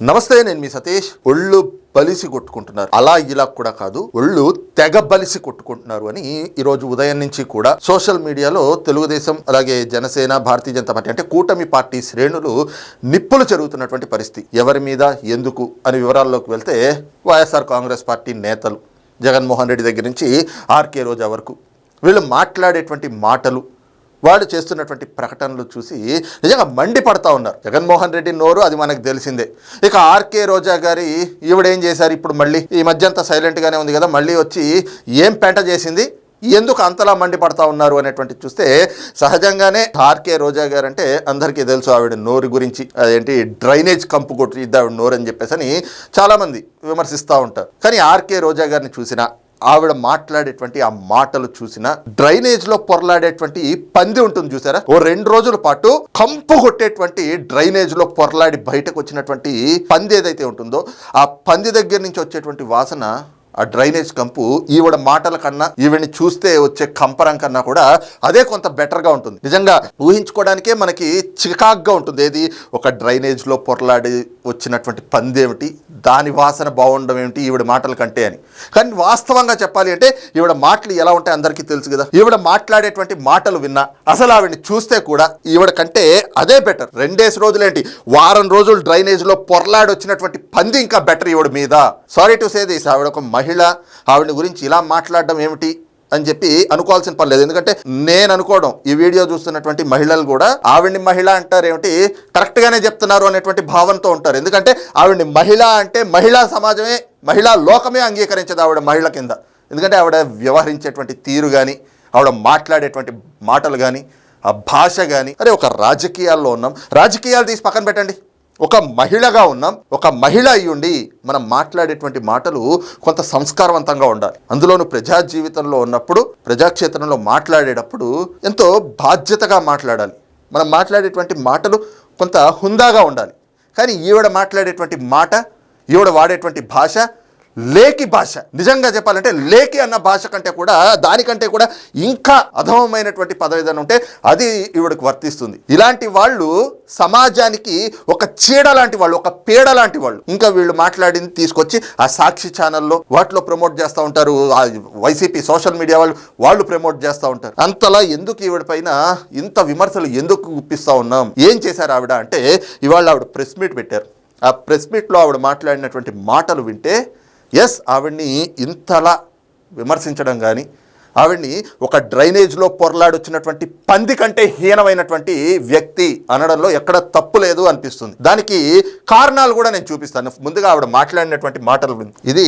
నమస్తే నేను మీ సతీష్. ఒళ్ళు బలిసి కొట్టుకుంటున్నారు. అలా ఇలా కూడా కాదు. ఒళ్ళు తెగ బలిసి కొట్టుకుంటున్నారు అని ఈరోజు ఉదయం నుంచి కూడా సోషల్ మీడియాలో తెలుగుదేశం అలాగే జనసేన భారతీయ జనతా పార్టీ అంటే కూటమి పార్టీ శ్రేణులు నిప్పులు జరుగుతున్నటువంటి పరిస్థితి. ఎవరి మీద ఎందుకు అని వివరాల్లోకి వెళ్తే వైఎస్ఆర్ కాంగ్రెస్ పార్టీ నేతలు జగన్మోహన్ రెడ్డి దగ్గర నుంచి ఆర్కే రోజా వరకు. వీళ్ళు మాట్లాడేటువంటి మాటలు వాళ్ళు చేస్తున్నటువంటి ప్రకటనలు చూసి నిజంగా మండిపడతా ఉన్నారు. జగన్మోహన్ రెడ్డి నోరు అది మనకు తెలిసిందే. ఇక ఆర్కే రోజా గారి ఈవిడేం చేశారు ఇప్పుడు మళ్ళీ? ఈ మధ్య అంతా సైలెంట్గానే ఉంది కదా మళ్ళీ వచ్చి ఏం పెంట చేసింది? ఎందుకు అంతలా మండిపడతా ఉన్నారు అనేటువంటి చూస్తే సహజంగానే ఆర్కే రోజా గారు అంటే అందరికీ తెలుసు ఆవిడ నోరు గురించి. అదేంటి? డ్రైనేజ్ కంపు కొట్టి ఆవిడ నోరు అని చెప్పేసి అని చాలామంది విమర్శిస్తూ ఉంటారు. కానీ ఆర్కే రోజా గారిని చూసినా ఆవిడ మాట్లాడేటువంటి ఆ మాటలు చూసిన డ్రైనేజ్లో పొరలాడేటువంటి పంది ఉంటుంది చూసారా? ఓ రెండు రోజుల పాటు కంపు కొట్టేటువంటి డ్రైనేజ్లో పొరలాడి బయటకు వచ్చినటువంటి పంది ఏదైతే ఉంటుందో ఆ పంది దగ్గర నుంచి వచ్చేటువంటి వాసన ఆ డ్రైనేజ్ కంపు ఈవిడ మాటల కన్నా ఈవిని చూస్తే వచ్చే కంపరం కన్నా కూడా అదే కొంత బెటర్గా ఉంటుంది. నిజంగా ఊహించుకోవడానికే మనకి చికాగ్గా ఉంటుంది. ఏది? ఒక డ్రైనేజ్లో పొరలాడి వచ్చినటువంటి పందేమిటి దాని వాసన బాగుండడం ఏమిటి? ఈవిడ మాటల కంటే అని. కానీ వాస్తవంగా చెప్పాలి అంటే ఈవిడ మాటలు ఎలా ఉంటాయి అందరికీ తెలుసు కదా? ఈవిడ మాట్లాడేటువంటి మాటలు విన్నా అసలు ఆవిడని చూస్తే కూడా ఈవిడ కంటే అదే బెటర్. రెండేసి రోజులేంటి? వారం రోజులు డ్రైనేజ్లో పొరలాడి వచ్చినటువంటి పంది ఇంకా బెటర్ ఈవిడ మీద. సారీ టు సే దిస్ ఆవిడ ఒక మహిళ మహిళ ఆవిడ గురించి ఇలా మాట్లాడడం ఏమిటి అని చెప్పి అనుకోవాల్సిన పని లేదు. ఎందుకంటే నేను అనుకోవడం ఈ వీడియో చూస్తున్నటువంటి మహిళలు కూడా ఆవిడ్ని మహిళ అంటారు ఏమిటి? కరెక్ట్గానే చెప్తున్నారు అనేటువంటి భావంతో ఉంటారు. ఎందుకంటే ఆవిడ్ని మహిళ అంటే మహిళా సమాజమే మహిళా లోకమే అంగీకరించదు ఆవిడ మహిళ కింద. ఎందుకంటే ఆవిడ వ్యవహరించేటువంటి తీరు కానీ ఆవిడ మాట్లాడేటువంటి మాటలు కానీ ఆ భాష కానీ అరే ఒక రాజకీయాల్లో ఉన్నాం. రాజకీయాలు తీసి పక్కన పెట్టండి. ఒక మహిళగా ఉన్నాం ఒక మహిళ అయ్యుండి మనం మాట్లాడేటువంటి మాటలు కొంత సంస్కారవంతంగా ఉండాలి. అందులోనూ ప్రజా జీవితంలో ఉన్నప్పుడు ప్రజాక్షేత్రంలో మాట్లాడేటప్పుడు ఎంతో బాధ్యతగా మాట్లాడాలి. మనం మాట్లాడేటువంటి మాటలు కొంత హుందాగా ఉండాలి. కానీ ఈవిడ మాట్లాడేటువంటి మాట ఈవిడ వాడేటువంటి భాష లేకి భాష. నిజంగా చెప్పాలంటే లేకి అన్న భాష కంటే కూడా దానికంటే కూడా ఇంకా అధమమైనటువంటి పదవి ఏదైనా ఉంటే అది ఈవిడకు వర్తిస్తుంది. ఇలాంటి వాళ్ళు సమాజానికి ఒక చీడ లాంటి వాళ్ళు ఒక పీడ లాంటి వాళ్ళు. ఇంకా వీళ్ళు మాట్లాడింది తీసుకొచ్చి ఆ సాక్షి ఛానల్లో వాటిలో ప్రమోట్ చేస్తూ ఉంటారు. ఆ వైసీపీ సోషల్ మీడియా వాళ్ళు వాళ్ళు ప్రమోట్ చేస్తూ ఉంటారు. అంతలా ఎందుకు ఈవిడ పైన ఇంత విమర్శలు ఎందుకు గుప్పిస్తూ ఉన్నాం? ఏం చేశారు ఆవిడ అంటే ఇవాళ ఆవిడ ప్రెస్ మీట్ పెట్టారు. ఆ ప్రెస్ మీట్లో ఆవిడ మాట్లాడినటువంటి మాటలు వింటే ఎస్ ఆవిడ్ని ఇంతలా విమర్శించడం కానీ ఆవిడ్ని ఒక డ్రైనేజ్లో పొరలాడొచ్చినటువంటి పంది కంటే హీనమైనటువంటి వ్యక్తి అనడంలో ఎక్కడ తప్పు లేదు అనిపిస్తుంది. దానికి కారణాలు కూడా నేను చూపిస్తాను. ముందుగా ఆవిడ మాట్లాడినటువంటి మాటలు ఇది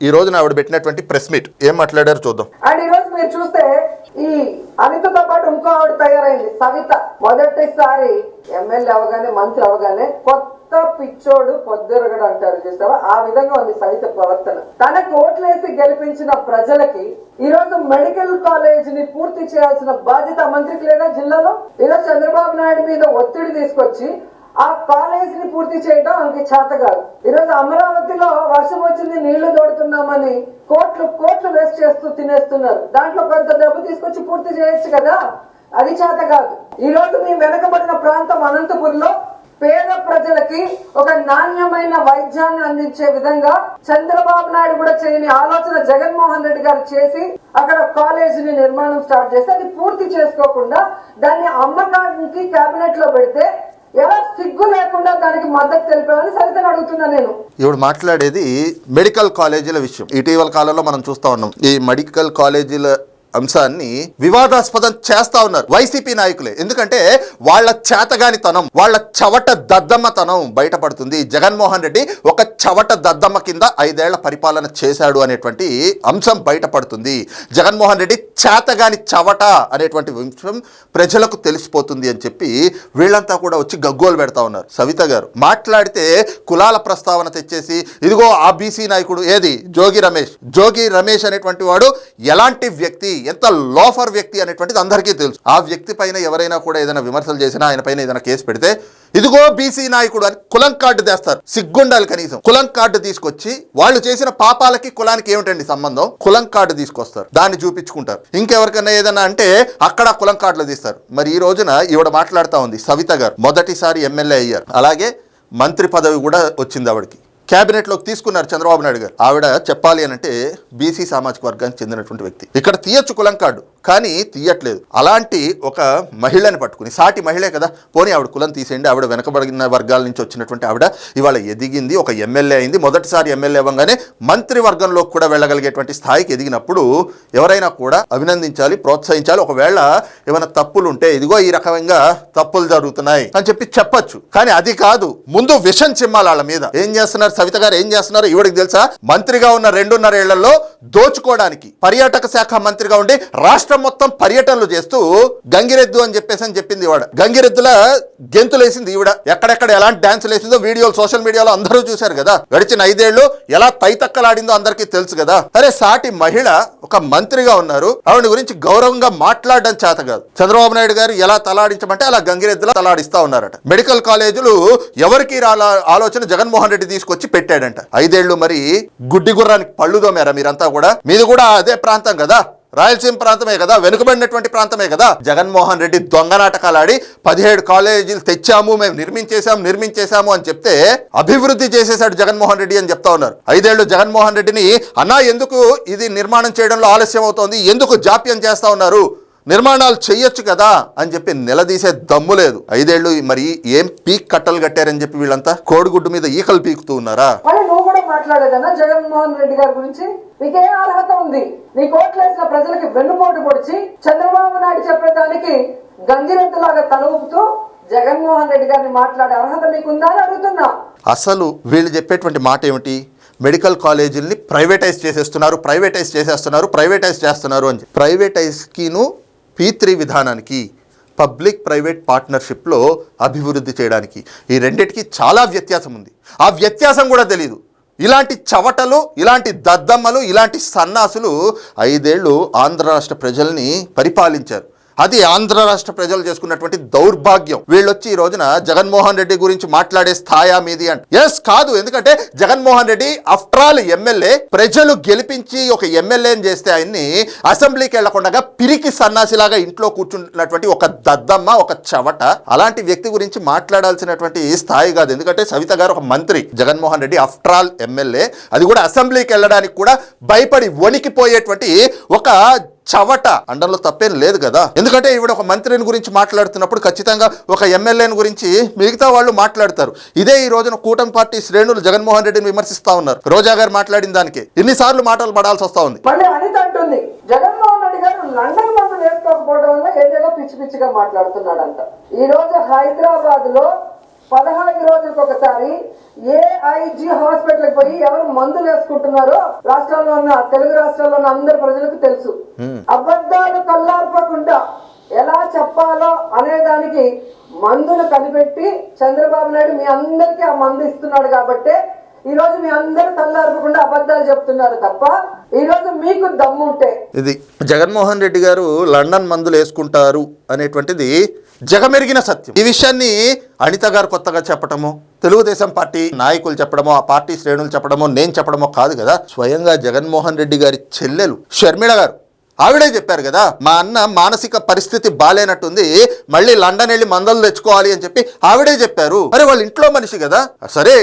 ఈ రోజున ఆవిడ పెట్టినటువంటి ప్రెస్ మీట్. ఏం మాట్లాడారో చూద్దాం. అండ్ ఈ రోజు మీరు చూస్తే ఈ అనితతో పాటు ఇంకో ఆవిడ తయారైంది. సవిత. మొదటిసారి ఎమ్మెల్యే అవగానే మంత్రి అవగానే కొత్త పిచ్చోడు పొద్దురగడు అంటారు చూసావా? ఆ విధంగా ఉంది సవిత ప్రవర్తన. తనకు ఓట్లేసి గెలిపించిన ప్రజలకి ఈ రోజు మెడికల్ కాలేజ్ని పూర్తి చేయాల్సిన బాధ్యత మంత్రికి లేదా జిల్లాలో? ఈరోజు చంద్రబాబు నాయుడు మీద ఒత్తిడి తీసుకొచ్చి ఆ కాలేజ్ని పూర్తి చేయడం ఆమెకి చేత కాదు. ఈరోజు అమరావతిలో వర్షం వచ్చింది నీళ్ళు తోడుతున్నామని కోట్లు కోట్లు వేస్ట్ చేస్తూ తినేస్తున్నారు. దాంట్లో కొంత డబ్బు తీసుకొచ్చి పూర్తి చేయొచ్చు కదా? అది చేత కాదు. ఈ రోజు మీ వెనకబడిన ప్రాంతం అనంతపురంలో పేద ప్రజలకి ఒక నాణ్యమైన వైద్యాన్ని అందించే విధంగా చంద్రబాబు నాయుడు కూడా చేయని ఆలోచన జగన్మోహన్ రెడ్డి గారు చేసి అక్కడ కాలేజీని నిర్మాణం స్టార్ట్ చేస్తే అది పూర్తి చేసుకోకుండా దాన్ని అమ్మకానికి కేబినెట్లో పెడితే ఎలా సిగ్గు లేకుండా దానికి మద్దతు తెలిపామని సరితను అడుగుతున్నా నేను. ఇప్పుడు మాట్లాడేది మెడికల్ కాలేజీల విషయం. ఇటీవల కాలంలో మనం చూస్తా ఉన్నాం. ఈ మెడికల్ కాలేజీల అంశాన్ని వివాదాస్పదం చేస్తా ఉన్నారు వైసీపీ నాయకులే. ఎందుకంటే వాళ్ళ చేతగానితనం వాళ్ళ చవట దద్దమ్మతనం బయటపడుతుంది. జగన్మోహన్ రెడ్డి ఒక చవట దద్దమ్మ కింద ఐదేళ్ళ పరిపాలన చేశాడు అనేటువంటి అంశం బయటపడుతుంది. జగన్మోహన్ రెడ్డి చేతగాని చవట అనేటువంటి అంశం ప్రజలకు తెలిసిపోతుంది అని చెప్పి వీళ్ళంతా కూడా వచ్చి గగ్గోలు పెడతా ఉన్నారు. సవిత గారు మాట్లాడితే కులాల ప్రస్తావన తెచ్చేసి ఇదిగో ఆ బీసీ నాయకుడు ఏది? జోగి రమేష్. జోగి రమేష్ అనేటువంటి వాడు ఎలాంటి వ్యక్తి ఎంత లోఫర్ వ్యక్తి అనేటువంటిది అందరికీ తెలుసు. ఆ వ్యక్తి పైన ఎవరైనా కూడా ఏదైనా విమర్శలు చేసినా ఆయన పైన ఏదైనా కేసు పెడితే ఇదిగో బీసీ నాయకుడు అని కులం కార్డు తెస్తారు. సిగ్గుండాలి కనీసం. కులం కార్డు తీసుకొచ్చి వాళ్ళు చేసిన పాపాలకి కులానికి ఏమిటండి సంబంధం? కులం కార్డు తీసుకొస్తారు. దాన్ని చూపించుకుంటారు. ఇంకెవరికైనా ఏదైనా అంటే అక్కడ కులం కార్డులు తీస్తారు. మరి ఈ రోజున ఈవిడ మాట్లాడుతూ ఉంది. సవిత గారు మొదటిసారి ఎమ్మెల్యే అయ్యారు. అలాగే మంత్రి పదవి కూడా వచ్చింది ఆవిడకి. క్యాబినెట్లోకి తీసుకున్నారు చంద్రబాబు నాయుడు గారు. ఆవిడ చెప్పాలి అని అంటే బీసీ సామాజిక వర్గానికి చెందినటువంటి వ్యక్తి. ఇక్కడ తీయచ్చు కులం కార్డు. కానీ తీయట్లేదు. అలాంటి ఒక మహిళని పట్టుకుని సాటి మహిళే కదా పోనీ ఆవిడ కులం తీసేయండి ఆవిడ వెనకబడిన వర్గాల నుంచి వచ్చినటువంటి ఆవిడ ఇవాళ ఎదిగింది ఒక ఎమ్మెల్యే అయింది మొదటిసారి ఎమ్మెల్యే అవ్వగానే మంత్రి వర్గంలో కూడా వెళ్ళగలిగేటువంటి స్థాయికి ఎదిగినప్పుడు ఎవరైనా కూడా అభినందించాలి ప్రోత్సహించాలి ఒకవేళ ఏమైనా తప్పులు ఉంటే ఇదిగో ఈ రకంగా తప్పులు జరుగుతున్నాయి అని చెప్పి చెప్పొచ్చు. కానీ అది కాదు ముందు విషం చిమ్మాలి వాళ్ళ మీద. ఏం చేస్తున్నారు సవిత గారు ఏం చేస్తున్నారు? ఇవిడికి తెలుసా? మంత్రిగా ఉన్న రెండున్నర ఏళ్ళలో దోచుకోవడానికి పర్యాటక శాఖ మంత్రిగా ఉండి రాష్ట్ర మొత్తం పర్యటనలు చేస్తూ గంగిరెద్దు అని చెప్పేసి అని చెప్పింది ఇవాడ గంగిరెద్దుల గెంతులేసింది ఈవిడ. ఎక్కడెక్కడ ఎలాంటి డాన్సులు వేసిందో వీడియోలు సోషల్ మీడియాలో అందరూ చూశారు కదా. గడిచిన ఐదేళ్ళు ఎలా తైతక్కలాడిందో అందరికీ తెలుసు కదా. అరే సాటి మహిళ ఒక మంత్రిగా ఉన్నారు. ఆవిడ గురించి గౌరవంగా మాట్లాడడం చేత కాదు. చంద్రబాబు నాయుడు గారు ఎలా తలాడించమంటే అలా గంగిరెద్దులా తలాడిస్తా ఉన్నారట. మెడికల్ కాలేజీలు ఎవరికి రాలా ఆలోచన జగన్మోహన్ రెడ్డి తీసుకొచ్చి పెట్టాడంట. ఐదేళ్ళు మరి గుడ్డి గుర్రానికి పళ్ళు దోమారా మీరంతా కూడా? మీది కూడా అదే ప్రాంతం కదా. రాయలసీమ ప్రాంతమే కదా వెనుకబడినటువంటి ప్రాంతమే కదా. జగన్మోహన్ రెడ్డి దొంగ నాటకాలు ఆడి పదిహేడు కాలేజీలు తెచ్చాము మేము నిర్మించేశాము నిర్మించేశాము అని చెప్తే అభివృద్ధి చేసేశాడు జగన్మోహన్ రెడ్డి అని చెప్తా ఉన్నారు. ఐదేళ్ళు జగన్మోహన్ రెడ్డిని అన్నా ఎందుకు ఇది నిర్మాణం చేయడంలో ఆలస్యం అవుతోంది? ఎందుకు జాప్యం చేస్తా ఉన్నారు? నిర్మాణాలు చెయ్యొచ్చు కదా అని చెప్పి నిలదీసే దమ్ము లేదు. ఐదేళ్ళు మరి ఏం పీక్ కట్టలు కట్టారని చెప్పి వీళ్ళంతా కోడిగుడ్డు మీద ఈకలు పీకుతూ ఉన్నారా? మాట్లాడేదన్నా జగన్మోహన్ రెడ్డి గారి గురించి? నీకే అర్హత ఉంది? నీ కోట్లేసిన ప్రజలకి వెన్నుపోటు పొడిచి చంద్రబాబు నాయుడు చెప్పేదానికి గంగిరెద్దులాగా తల జగన్మోహన్ రెడ్డి గారిని మాట్లాడే అర్హత మీకుందా అని అడుగుతున్నా. అసలు వీళ్ళు చెప్పేటువంటి మాట ఏమిటి? మెడికల్ కాలేజీల్ని ప్రైవేటైజ్ చేసేస్తున్నారు ప్రైవేటైజ్ చేసేస్తున్నారు ప్రైవేటైజ్ చేస్తున్నారు అని ప్రైవేటైజ్కిను పీ త్రీ విధానానికి పబ్లిక్ ప్రైవేట్ పార్ట్నర్షిప్లో అభివృద్ధి చేయడానికి ఈ రెండిటికి చాలా వ్యత్యాసం ఉంది ఆ వ్యత్యాసం కూడా తెలియదు ఇలాంటి చవటలు ఇలాంటి దద్దమ్మలు ఇలాంటి సన్నాసులు ఐదేళ్ళు ఆంధ్ర రాష్ట్ర ప్రజల్ని పరిపాలించారు. అది ఆంధ్ర రాష్ట్ర ప్రజలు చేసుకున్నటువంటి దౌర్భాగ్యం. వీళ్ళొచ్చి ఈ రోజున జగన్మోహన్ రెడ్డి గురించి మాట్లాడే స్థాయా మీది అంట. ఎస్ కాదు. ఎందుకంటే Jaganmohan Reddy after all MLA ప్రజలు గెలిపించి ఒక ఎమ్మెల్యేని చేస్తే ఆయన్ని అసెంబ్లీకి వెళ్ళకుండా పిరికి సన్నాసిలాగా ఇంట్లో కూర్చున్నటువంటి ఒక దద్దమ్మ ఒక చవట అలాంటి వ్యక్తి గురించి మాట్లాడాల్సినటువంటి స్థాయి కాదు. ఎందుకంటే సవిత గారు ఒక మంత్రి. Jaganmohan Reddy after all MLA. అది కూడా అసెంబ్లీకి వెళ్ళడానికి కూడా భయపడి వణికిపోయేటువంటి ఒక చవట అండంలో తప్పేం లేదు కదా. ఎందుకంటే ఈవిడ ఒక మంత్రిని గురించి మాట్లాడుతున్నప్పుడు ఖచ్చితంగా ఒక ఎమ్మెల్యేని గురించి మిగతా వాళ్ళు మాట్లాడతారు. ఇదే ఈ రోజున కూటమి పార్టీ శ్రేణులు జగన్మోహన్ రెడ్డిని విమర్శిస్తా ఉన్నారు. రోజా గారు మాట్లాడిన దానికి ఎన్నిసార్లు మాటలు పడాల్సి వస్తా ఉంది. జగన్మోహన్ రెడ్డి గారు లండన్ మందు వేసుకోకపోవడం వల్ల ఏదేదో పిచ్చి పిచ్చిగా మాట్లాడుతున్నాడంట. ఈ రోజు హైదరాబాద్లో పదహారు రోజులకు ఒకసారి ఏఐజి హాస్పిటల్ పోయి ఎవరు మందులు వేసుకుంటున్నారో రాష్ట్రాల్లో ఉన్న తెలుగు రాష్ట్రాల్లో ఉన్న అందరి ప్రజలకు తెలుసు. అబద్ధాలు కల్లార్పకుండా ఎలా చెప్పాలో అనేదానికి మందును కనిపెట్టి చంద్రబాబు నాయుడు మీ అందరికీ ఆ మందు ఇస్తున్నాడు కాబట్టే ఈ రోజు మీ అందరూ తల్లారపకుండా అబద్ధాలు చెప్తున్నారు తప్ప ఈ రోజు మీకు దమ్ముంటే. ఇది జగన్మోహన్ రెడ్డి గారు లండన్ మందులు వేసుకుంటారు అనేటువంటిది జగమెరిగిన సత్యం. ఈ విషయాన్ని అనిత గారు కొత్తగా చెప్పడము తెలుగుదేశం పార్టీ నాయకులు చెప్పడమో ఆ పార్టీ శ్రేణులు చెప్పడమో నేను చెప్పడమో కాదు కదా. స్వయంగా జగన్మోహన్ రెడ్డి గారి చెల్లెలు షర్మిళ గారు ఆవిడే చెప్పారు కదా మా అన్న మానసిక పరిస్థితి బాగాలేనట్టుంది మళ్ళీ లండన్ వెళ్ళి మందలు తెచ్చుకోవాలి అని చెప్పి ఆవిడే చెప్పారు. అరే వాళ్ళ ఇంట్లో మనిషి కదా. సరే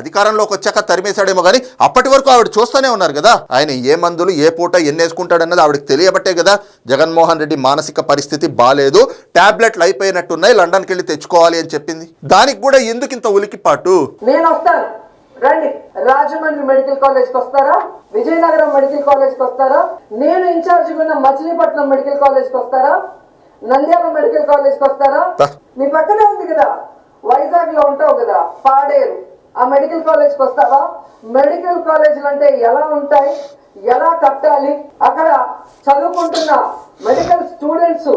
అధికారంలోకి వచ్చాక తరిమేశాడేమో కానీ అప్పటి వరకు ఆవిడ చూస్తూనే ఉన్నారు కదా. ఆయన ఏ మందులు ఏ పూట ఎన్ని వేసుకుంటాడన్నది ఆవిడకి తెలియబట్టే కదా జగన్మోహన్ రెడ్డి మానసిక పరిస్థితి బాలేదు టాబ్లెట్లు అయిపోయినట్టున్నాయి లండన్కి వెళ్ళి తెచ్చుకోవాలి అని చెప్పింది. దానికి కూడా ఎందుకు ఇంత ఉలికిపాటు? నేను వస్తాను. రండి. రాజమండ్రి మెడికల్ కాలేజ్కి వస్తారా? విజయనగరం మెడికల్ కాలేజ్కి వస్తారా? నేను ఇన్ఛార్జ్ ఉన్న మచిలీపట్నం మెడికల్ కాలేజ్కి వస్తారా? నంద్యాల మెడికల్ కాలేజ్కి వస్తారా. మీ పక్కనే ఉంది కదా. వైజాగ్లో ఉంటావు కదా పాడేరు. ఆ మెడికల్ కాలేజ్కి వస్తావా? మెడికల్ కాలేజీలు అంటే ఎలా ఉంటాయి? ఎలా కట్టాలి? అక్కడ చదువుకుంటున్న మెడికల్ స్టూడెంట్స్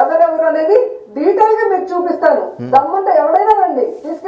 ఎవరెవరు అనేది డీటెయిల్గా మీకు చూపిస్తాను. దమ్ముంటే ఎవడైనా రండి. తీసుకెళ్తాను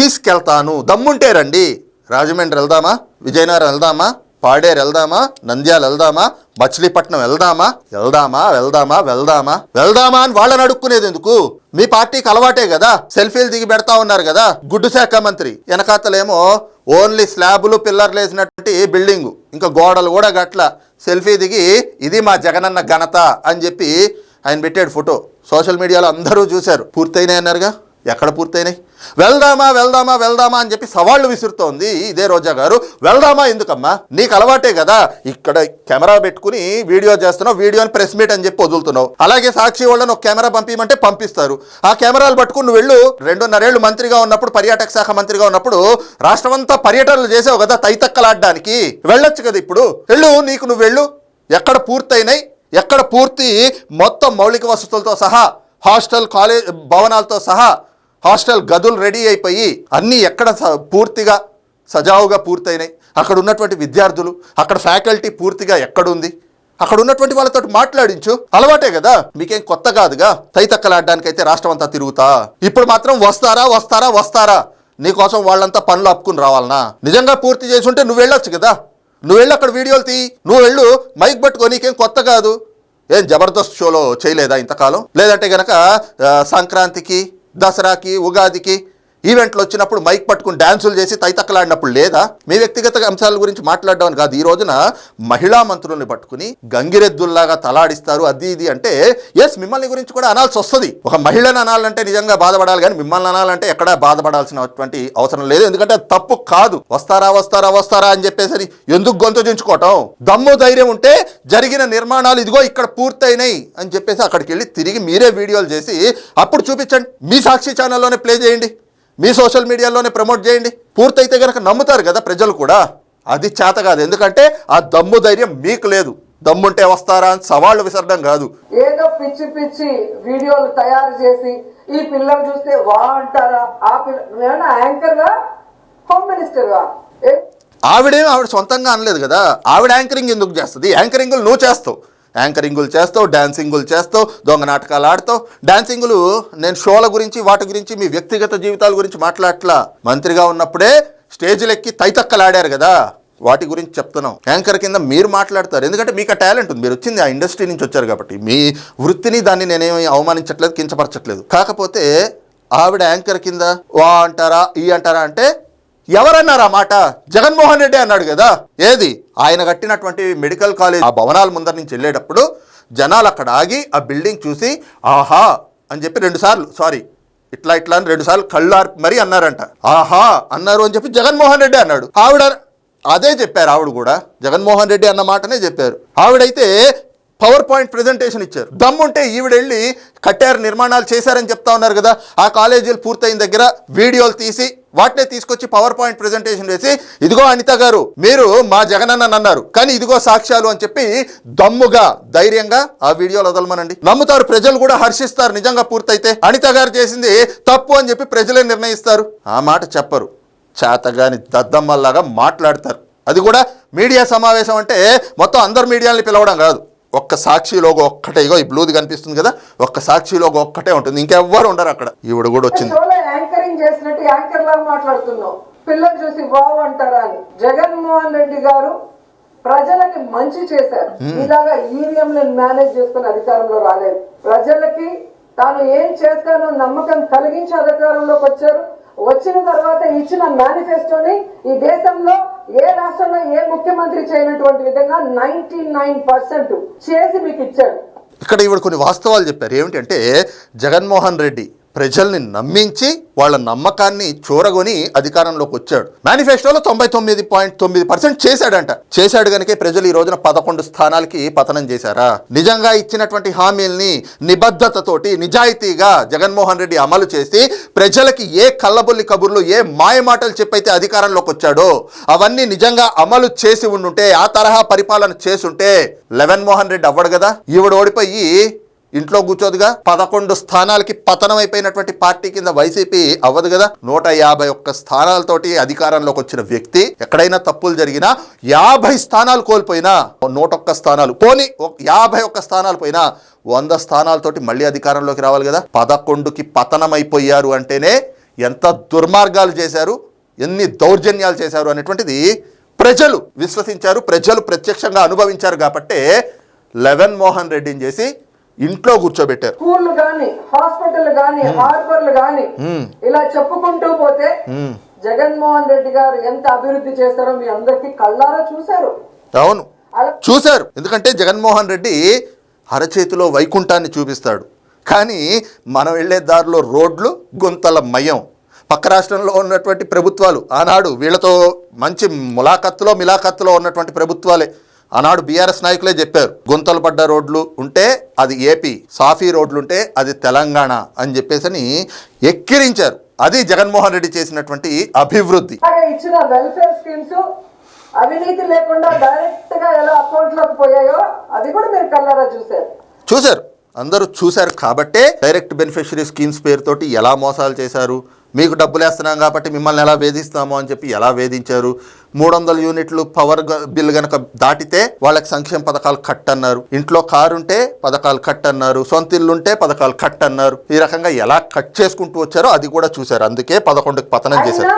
తీసుకెళ్తాను. దమ్ముంటే రండి. రాజమండ్రి వెళ్దామా? విజయనగరం వెళ్దామా? పాడేరు వెళ్దామా? నంద్యాల వెళ్దామా? మచిలీపట్నం వెళ్దామా? వెళ్దామా? వెళ్దామా? వెళ్దామా? వెళ్దామా అని వాళ్ళని అడుక్కునేది ఎందుకు? మీ పార్టీకి అలవాటే కదా. సెల్ఫీలు దిగి పెడతా ఉన్నారు కదా. గుడ్డు శాఖ మంత్రి. వెనకాతలేమో ఓన్లీ స్లాబులు పిల్లర్లు వేసినటువంటి బిల్డింగు. ఇంకా గోడలు కూడా గట్ల. సెల్ఫీ దిగి ఇది మా జగనన్న ఘనత అని చెప్పి ఆయన పెట్టాడు ఫోటో. సోషల్ మీడియాలో అందరూ చూశారు. పూర్తయినాయి అన్నారుగా? ఎక్కడ పూర్తయినాయి? వెళ్దామా వెళ్దామా వెళ్దామా అని చెప్పి సవాళ్ళు విసురుతోంది ఇదే రోజా గారు. వెళ్దామా ఎందుకమ్మా? నీకు అలవాటే కదా. ఇక్కడ కెమెరా పెట్టుకుని వీడియో చేస్తున్నావు వీడియోని ప్రెస్ మీట్ అని చెప్పి వదులుతున్నావు. అలాగే సాక్షి వాళ్ళని ఒక కెమెరా పంపించమంటే పంపిస్తారు. ఆ కెమెరాలు పట్టుకుని నువ్వు వెళ్ళు. రెండున్నరేళ్ళు మంత్రిగా ఉన్నప్పుడు పర్యాటక శాఖ మంత్రిగా ఉన్నప్పుడు రాష్ట్రం అంతా పర్యటనలు చేసావు కదా తైతక్కలాడడానికి. వెళ్ళొచ్చు కదా ఇప్పుడు. వెళ్ళు నీకు నువ్వు వెళ్ళు. ఎక్కడ పూర్తయినాయి ఎక్కడ పూర్తి మొత్తం మౌలిక వసతులతో సహా హాస్టల్ కాలేజ్ భవనాలతో సహా హాస్టల్ గదులు రెడీ అయిపోయి అన్నీ ఎక్కడ స- పూర్తిగా సజావుగా పూర్తయినాయి. అక్కడ ఉన్నటువంటి విద్యార్థులు అక్కడ ఫ్యాకల్టీ పూర్తిగా ఎక్కడుంది? అక్కడ ఉన్నటువంటి వాళ్ళతో మాట్లాడించు. అలవాటే కదా? మీకేం కొత్త కాదుగా? తైతక్కలాడడానికైతే రాష్ట్రం అంతా తిరుగుతా. ఇప్పుడు మాత్రం వస్తారా వస్తారా వస్తారా? నీకోసం వాళ్ళంతా పనులు అప్పుకుని రావాలనా? నిజంగా పూర్తి చేసి ఉంటే నువ్వు వెళ్ళొచ్చు కదా? నువ్వు వెళ్ళి అక్కడ వీడియోలు తీ. నువ్వు వెళ్ళు మైక్ పట్టుకో నీకేం కొత్త కాదు. ఏం జబర్దస్త్ షోలో చేయలేదా ఇంతకాలం? లేదంటే గనక సంక్రాంతికి దసరాకి ఉగాదికి ఈవెంట్లు వచ్చినప్పుడు మైక్ పట్టుకుని డ్యాన్సులు చేసి తైతక్కలాడినప్పుడు లేదా మీ వ్యక్తిగత అంశాల గురించి మాట్లాడడం కాదు. ఈ రోజున మహిళా మంత్రుల్ని పట్టుకుని గంగిరెద్దుల్లాగా తలాడిస్తారు. అది ఇది అంటే ఎస్ మిమ్మల్ని గురించి కూడా అనాల్సి వస్తుంది. ఒక మహిళను అనాలంటే నిజంగా బాధపడాలి కానీ మిమ్మల్ని అనాలంటే ఎక్కడా బాధపడాల్సినటువంటి అవసరం లేదు. ఎందుకంటే తప్పు కాదు. వస్తారా వస్తారా వస్తారా అని చెప్పేసి ఎందుకు గొంతుంచుకోవటం దమ్ము ధైర్యం ఉంటే జరిగిన నిర్మాణాలు ఇదిగో ఇక్కడ పూర్తయినాయి అని చెప్పేసి అక్కడికి వెళ్ళి తిరిగి మీరే వీడియోలు చేసి అప్పుడు చూపించండి. మీ సాక్షి ఛానల్లోనే ప్లే చేయండి. మీ సోషల్ మీడియాలోనే ప్రమోట్ చేయండి. పూర్తయితే కనుక నమ్ముతారు కదా ప్రజలు కూడా. అది చేత కాదు. ఎందుకంటే ఆ దమ్ము ధైర్యం మీకు లేదు. దమ్ముంటే వస్తారా అని సవాళ్ళు విసరడం కాదు. ఏదో పిచ్చి పిచ్చి వీడియోలు తయారు చేసి ఈ పిల్లలు చూస్తే వా అంటారా? ఆ పిల్ల హోమ్ మినిస్టర్గా? ఏ? ఆవిడేం ఆవిడ సొంతంగా అనలేదు కదా. ఆవిడ యాంకరింగ్ ఎందుకు చేస్తుంది? యాంకరింగులు నువ్వు చేస్తావు. యాంకరింగులు చేస్తావు డాన్సింగులు చేస్తావు దొంగ నాటకాలు ఆడతావు. డాన్సింగులు నేను షోల గురించి వాటి గురించి మీ వ్యక్తిగత జీవితాల గురించి మాట్లాడట్లా. మంత్రిగా ఉన్నప్పుడే స్టేజ్లు ఎక్కి తైతక్కలాడారు కదా. వాటి గురించి చెప్తున్నాం. యాంకర్ కింద మీరు మాట్లాడతారు. ఎందుకంటే మీకు ఆ టాలెంట్ ఉంది. మీరు వచ్చింది ఆ ఇండస్ట్రీ నుంచి వచ్చారు కాబట్టి. మీ వృత్తిని దాన్ని నేనేమి అవమానించట్లేదు కించపరచట్లేదు. కాకపోతే ఆవిడ యాంకర్ కింద వా అంటారా ఈ అంటారా అంటే ఎవరన్నారు ఆ మాట? జగన్మోహన్ రెడ్డి అన్నాడు కదా. ఏది? ఆయన కట్టినటువంటి మెడికల్ కాలేజ్ ఆ భవనాల ముందర నుంచి వెళ్ళేటప్పుడు జనాలు అక్కడ ఆగి ఆ బిల్డింగ్ చూసి ఆహా! అని చెప్పి రెండు సార్లు సారీ ఇట్లా ఇట్లా అని రెండుసార్లు కళ్ళు ఆర్పి మరీ అన్నారంట. ఆహా! అన్నారు అని చెప్పి జగన్మోహన్ రెడ్డి అన్నాడు. ఆవిడ అదే చెప్పారు ఆవిడ కూడా. జగన్మోహన్ రెడ్డి అన్న మాటనే చెప్పారు. ఆవిడైతే పవర్ పాయింట్ ప్రెజెంటేషన్ ఇచ్చారు. దమ్ముంటే ఈవిడ వెళ్ళి కట్టారు నిర్మాణాలు చేశారని చెప్తా ఉన్నారు కదా. ఆ కాలేజీలు పూర్తయిన దగ్గర వీడియోలు తీసి వాటినే తీసుకొచ్చి పవర్ పాయింట్ ప్రెజెంటేషన్ వేసి ఇదిగో అనిత గారు మీరు మా జగనన్న అన్నారు. కానీ ఇదిగో సాక్ష్యాలు అని చెప్పి దమ్ముగా ధైర్యంగా ఆ వీడియోలు వదలమనండి. నమ్ముతారు ప్రజలు కూడా హర్షిస్తారు నిజంగా పూర్తయితే. అనిత గారు చేసింది తప్పు అని చెప్పి ప్రజలే నిర్ణయిస్తారు. ఆ మాట చెప్పరు. చేతగాని దద్దమ్మల్లాగా మాట్లాడతారు. అది కూడా మీడియా సమావేశం అంటే మొత్తం అందరు మీడియాని పిలవడం కాదు. ఒక్క సాక్షి లోగో ఒక్కటే. ఇగో ఈ బ్లూది కనిపిస్తుంది కదా ఒక్క సాక్షి లోగో ఒక్కటే ఉంటుంది. ఇంకెవ్వరు ఉండరు అక్కడ. ఈవిడ కూడా వచ్చింది. యాంకరింగ్ చేసినట్టు యాంకర్ లాగా మాట్లాడుతున్నావు. పిల్లలు చూసి వావ్ అంటారా అని. జగన్మోహన్ రెడ్డి గారు ప్రజలకి మంచి చేశారు. ఇలాగా ఈవీఎంలను మేనేజ్ చేసుకుని అధికారంలో రాలేదు. ప్రజలకి తాను ఏం చేస్తానో నమ్మకం కలిగించి అధికారంలోకి వచ్చారు. వచ్చిన తర్వాత ఇచ్చిన మేనిఫెస్టోని ఈ దేశంలో ఏ రాష్ట్రంలో ఏ ముఖ్యమంత్రి చేయనటువంటి విధంగా నైన్టీ నైన్ పర్సెంట్ చేసి మీకు ఇచ్చాడు. ఇక్కడ ఇవి కొన్ని వాస్తవాలు చెప్పారు. ఏమిటంటే జగన్మోహన్ రెడ్డి ప్రజల్ని నమ్మించి వాళ్ళ నమ్మకాన్ని చూరగొని అధికారంలోకి వచ్చాడు. మేనిఫెస్టోలో తొంభై తొమ్మిది పాయింట్ తొమ్మిది పర్సెంట్ చేశాడంట. చేశాడు కనుక ప్రజలు ఈ రోజున పదకొండు స్థానాలకి పతనం చేశారా? నిజంగా ఇచ్చినటువంటి హామీల్ని నిబద్ధతతోటి నిజాయితీగా జగన్మోహన్ రెడ్డి అమలు చేసి ప్రజలకి ఏ కళ్ళబొల్లి కబుర్లు ఏ మాయమాటలు చెప్పైతే అధికారంలోకి వచ్చాడో అవన్నీ నిజంగా అమలు చేసి ఉండుంటే ఆ తరహా పరిపాలన చేసుంటే లెవెన్ మోహన్ రెడ్డి అవ్వడు కదా? ఈవిడ ఓడిపోయి ఇంట్లో కూర్చోదుగా పదకొండు స్థానాలకి పతనం అయిపోయినటువంటి పార్టీ కింద వైసీపీ అవ్వదు కదా. నూట యాభై ఒక్క స్థానాలతోటి అధికారంలోకి వచ్చిన వ్యక్తి ఎక్కడైనా తప్పులు జరిగినా యాభై స్థానాలు కోల్పోయినా నూట ఒక్క స్థానాలు పోని యాభై ఒక్క స్థానాలు పోయినా వంద స్థానాలతోటి మళ్ళీ అధికారంలోకి రావాలి కదా. పదకొండుకి పతనం అయిపోయారు అంటేనే ఎంత దుర్మార్గాలు చేశారు ఎన్ని దౌర్జన్యాలు చేశారు అనేటువంటిది ప్రజలు విశ్వసించారు ప్రజలు ప్రత్యక్షంగా అనుభవించారు కాబట్టే లెవెన్ మోహన్ రెడ్డిని చేసి ఇంట్లో కూర్చోబెట్టారు. స్కూళ్ళు గాని హాస్పిటల్ గాని హార్బర్లు గాని ఇలా చెప్పుకుంటూ పోతే జగన్మోహన్ రెడ్డి గారు ఎంత అభివృద్ధి చేస్తారో మీ అందరికి కళ్ళారా చూశారు. అవును. చూశారు. ఎందుకంటే జగన్మోహన్ రెడ్డి అరచేతిలో వైకుంఠాన్ని చూపిస్తాడు. కానీ మనం వెళ్ళే దారిలో రోడ్లు గుంతల మయం. పక్క రాష్ట్రంలో ఉన్నటువంటి ప్రభుత్వాలు ఆనాడు వీళ్ళతో మంచి ములాఖత్తులో మిలాఖత్తులో ఉన్నటువంటి ప్రభుత్వాలే. ఆనాడు బీఆర్ఎస్ నాయకులే చెప్పారు గుంతలు పడ్డ రోడ్లు ఉంటే అది ఏపీ సాఫీ రోడ్లు ఉంటే అది తెలంగాణ అని చెప్పేసి ఎక్కిరించారు. అది జగన్మోహన్ రెడ్డి చేసినటువంటి అభివృద్ధి. ఇచ్చిన వెల్ఫేర్ స్కీమ్స్ అవినీతి లేకుండా డైరెక్ట్గా ఎలా అకౌంట్లోకి పోయాయో అది కూడా మీరు కళ్ళారా చూశారు. చూశారు. అందరూ చూశారు కాబట్టే డైరెక్ట్ బెనిఫిషరీ స్కీమ్స్ పేరుతోటి ఎలా మోసాలు చేశారు మీకు డబ్బులు వేస్తున్నాం కాబట్టి మిమ్మల్ని ఎలా వేధిస్తాము అని చెప్పి ఎలా వేధించారు? మూడు వందల యూనిట్లు పవర్ బిల్ గనక దాటితే వాళ్ళకి సంక్షేమ పథకాలు కట్ అన్నారు ఇంట్లో కారు ఉంటే పథకాలు కట్ అన్నారు సొంత ఇల్లు ఉంటే పథకాలు కట్ అన్నారు ఈ రకంగా ఎలా కట్ చేసుకుంటూ వచ్చారో అది కూడా చూశారు. అందుకే పదకొండుకి పతనం చేశారు.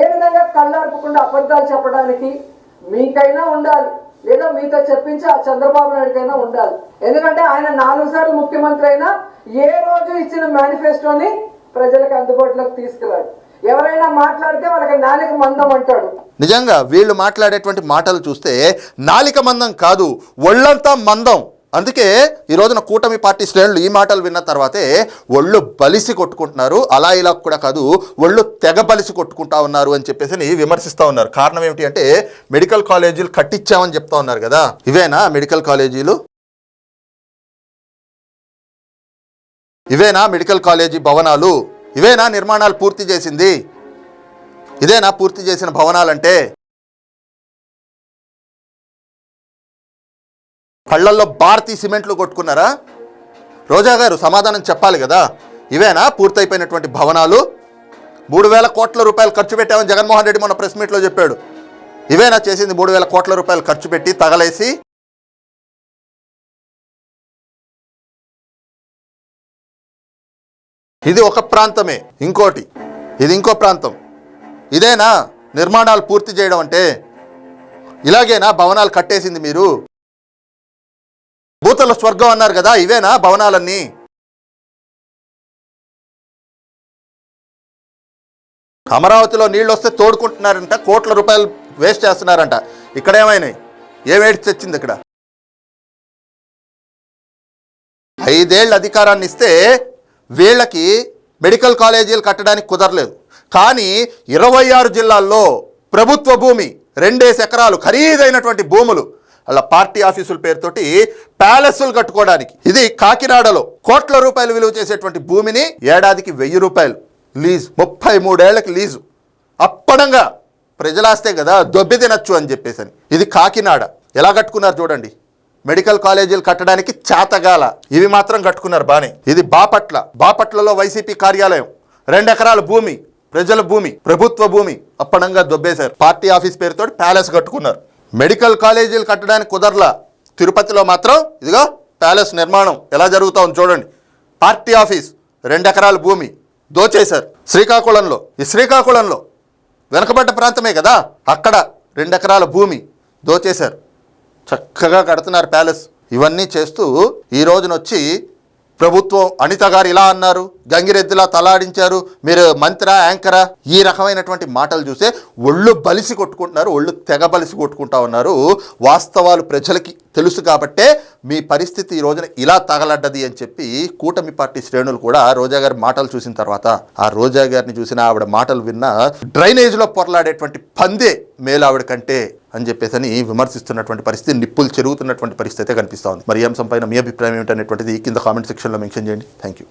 ఏ విధంగా కళ్ళార్పకుండా అబద్ధాలు చెప్పడానికి మీకైనా ఉండాలి. లేదా మీతో చెప్పించి ఆ చంద్రబాబు నాయుడుకైనా ఉండాలి. ఎందుకంటే ఆయన నాలుగు సార్లు ముఖ్యమంత్రి అయినా ఏ రోజు ఇచ్చిన మేనిఫెస్టోని ప్రజలకు అందుబాటులోకి తీసుకురాడు. ఎవరైనా మాట్లాడితే వాళ్ళకి నాలుగు మందం అంటాడు. నిజంగా వీళ్ళు మాట్లాడేటువంటి మాటలు చూస్తే నాలిక మందం కాదు ఒళ్ళంతా మందం. అందుకే ఈ రోజున కూటమి పార్టీ శ్రేణులు ఈ మాటలు విన్న తర్వాతే ఒళ్ళు బలిసి కొట్టుకుంటున్నారు. అలా ఇలా కూడా కాదు ఒళ్ళు తెగ బలిసి కొట్టుకుంటా ఉన్నారు అని చెప్పేసి విమర్శిస్తూ ఉన్నారు. కారణం ఏమిటి అంటే మెడికల్ కాలేజీలు కట్టించామని చెప్తా ఉన్నారు కదా. ఇవేనా మెడికల్ కాలేజీలు? ఇవేనా మెడికల్ కాలేజీ భవనాలు? ఇవేనా నిర్మాణాలు పూర్తి చేసింది? ఇదేనా పూర్తి చేసిన భవనాలంటే? కళ్ళల్లో భారతీ సిమెంట్లు కొట్టుకున్నారా? రోజా గారు సమాధానం చెప్పాలి కదా. ఇవేనా పూర్తయిపోయినటువంటి భవనాలు? మూడు వేల కోట్ల రూపాయలు ఖర్చు పెట్టామని జగన్మోహన్ రెడ్డి మొన్న ప్రెస్ మీట్లో చెప్పాడు. ఇవేనా చేసింది మూడు వేల కోట్ల రూపాయలు ఖర్చు పెట్టి తగలేసి ఇది ఒక ప్రాంతమే. ఇంకోటి ఇది ఇంకో ప్రాంతం. ఇదేనా? నిర్మాణాలు పూర్తి చేయడం అంటే? ఇలాగేనా? భవనాలు కట్టేసింది మీరు? భూతల స్వర్గం అన్నారు కదా ఇవేనా భవనాలన్నీ? అమరావతిలో నీళ్ళు వస్తే తోడుకుంటున్నారంట కోట్ల రూపాయలు వేస్ట్ చేస్తున్నారంట. ఇక్కడ ఏమైనాయి ఏమేడ్చి తెచ్చింది ఇక్కడ? ఐదేళ్ళు అధికారాన్ని ఇస్తే వీళ్ళకి మెడికల్ కాలేజీలు కట్టడానికి కుదరలేదు. కానీ ఇరవై ఆరు జిల్లాల్లో ప్రభుత్వ భూమి రెండేసి ఎకరాలు ఖరీదైనటువంటి భూములు. అలా పార్టీ ఆఫీసుల పేరుతోటి ప్యాలెస్లు కట్టుకోవడానికి. ఇది కాకినాడలో కోట్ల రూపాయలు విలువ చేసేటువంటి భూమిని ఏడాదికి వెయ్యి రూపాయలు లీజ్. ముప్పై మూడేళ్ళకి లీజు. అప్పడంగా ప్రజలాస్తే కదా దొబ్బి తినచ్చు అని చెప్పేసి ఇది కాకినాడ. ఎలా కట్టుకున్నారు చూడండి. మెడికల్ కాలేజీలు కట్టడానికి చేతగాల. ఇవి మాత్రం కట్టుకున్నారు బానే. ఇది బాపట్ల. బాపట్లలో వైసీపీ కార్యాలయం. రెండు ఎకరాల భూమి. ప్రజల భూమి. ప్రభుత్వ భూమి. అప్పడంగా దొబ్బేశారు. పార్టీ ఆఫీస్ పేరుతో ప్యాలెస్ కట్టుకున్నారు. మెడికల్ కాలేజీలు కట్టడానికి కుదరలా. తిరుపతిలో మాత్రం ఇదిగో ప్యాలెస్ నిర్మాణం ఎలా జరుగుతా ఉంది చూడండి. పార్టీ ఆఫీస్ రెండు ఎకరాల భూమి. దోచేశారు. శ్రీకాకుళంలో. ఈ శ్రీకాకుళంలో. వెనకబడ్డ ప్రాంతమే కదా. అక్కడ రెండు ఎకరాల భూమి. దోచేశారు. చక్కగా కడుతున్నారు ప్యాలెస్. ఇవన్నీ చేస్తూ ఈ రోజునొచ్చి ప్రభుత్వం అనిత గారు ఇలా అన్నారు గంగిరెద్దులా తలాడించారు మీరు మంత్రా యాంకరా ఈ రకమైనటువంటి మాటలు చూసే ఒళ్ళు బలిసి కొట్టుకుంటున్నారు ఒళ్ళు తెగ బలిసి కొట్టుకుంటా ఉన్నారు. వాస్తవాలు ప్రజలకి తెలుసు కాబట్టే మీ పరిస్థితి ఈ రోజున ఇలా తగలడ్డది అని చెప్పి కూటమి పార్టీ శ్రేణులు కూడా రోజా గారి మాటలు చూసిన తర్వాత ఆ రోజా గారిని చూసిన ఆవిడ మాటలు విన్న డ్రైనేజ్లో పొరలాడేటువంటి పందే మేలు ఆవిడ కంటే అని చెప్పేసి అని విమర్శిస్తున్నటువంటి పరిస్థితి నిప్పులు చెరుగుతున్నటువంటి పరిస్థితి అయితే కనిపిస్తూ ఉంది. మరి ఈ అంశంపైన మీ అభిప్రాయం ఏమిటనేటువంటిది కింద కామెంట్ సెక్షన్లో మెన్షన్ చేయండి. Thank you